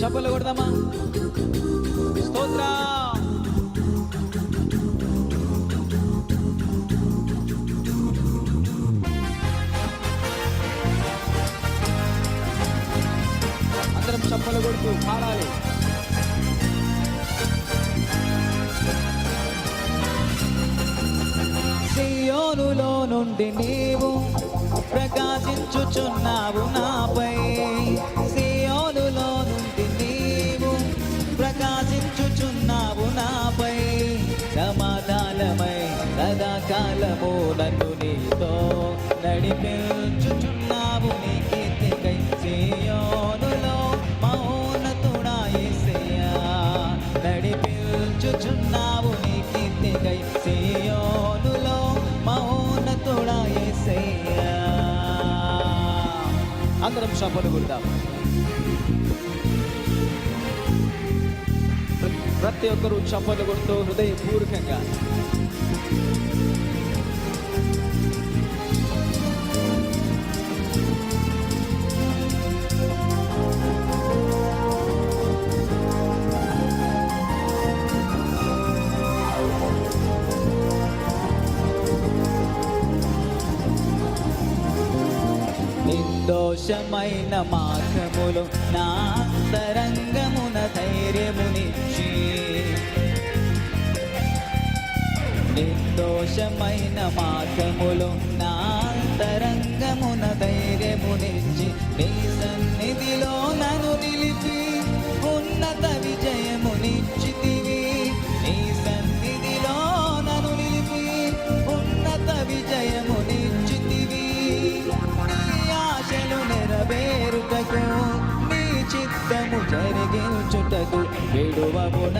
చప్పలు కొడదామా స్తోత్ర. అందరం చప్పలు కొడుతూ పాడాలి నుండి నీవు ప్రకాశించుచున్నావు నా సమాధానమై సదాకాలము నన్ను నీతో నడిపించుచున్నావు నీ కీర్తికై సియోనులో మౌనతుడా నడిపించుచున్నావు నీ కీర్తికై సియోనులో మౌనతుడా యేసయ్యా అందరం చప్పలు ప్రతి ఒక్కరూ చప్పలు కొడుతూ హృదయపూర్వకంగా. దోషమైన మార్గములు నా తరంగమున ధైర్యముని సంతోషమైన మార్గములు నా అంతరంగమున ధైర్యమునిచ్చి నీ సన్నిధిలో నన్ను నిలిపి ఉన్నత విజయమునిచ్చితివి నీ సన్నిధిలో నన్ను నిలిపి ఉన్నత విజయమునిచ్చితివి నీ ఆశలు నెరవేరుటకు నీ చిత్తము జరిగించుటకు విడువబునను ఎడబాయవు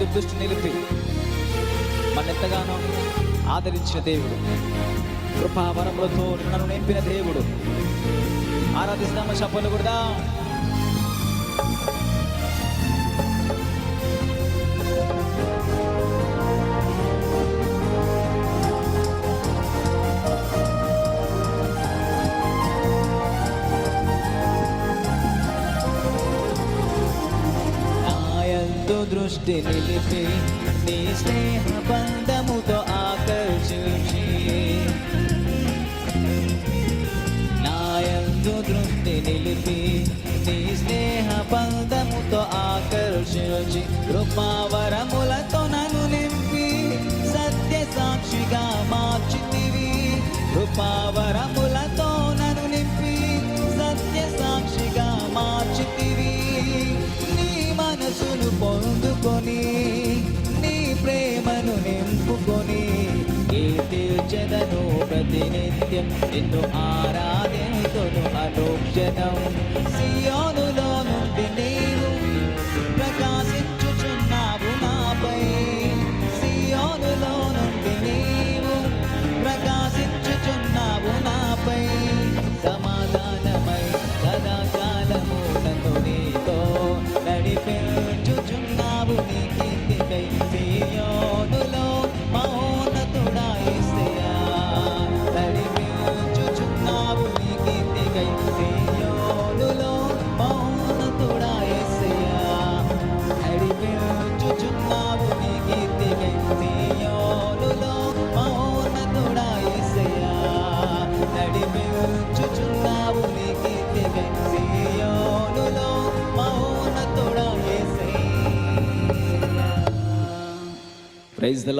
దుర్దృష్టి నిలిపి మన ఎంతగానో ఆదరించిన దేవుడు. కృపావరములతో నన్ను నింపిన దేవుడు. ఆరాధిస్తామ చెప్పలు కూడా ఎందు దృష్టి నిలిపి నీ స్నేహ బంధముతో ఆకర్షించి. నా ఎందు దృష్టి నిలిపి నీ స్నేహ బంధముతో ఆకర్షించి. కృపావరములతో నన్ను నింపి సత్య సాక్షిగా మార్చితివి. కృపావరములతో నిత్యం నిన్ను ఆరాధేతును అనుక్షణం ప్రైజ్ ద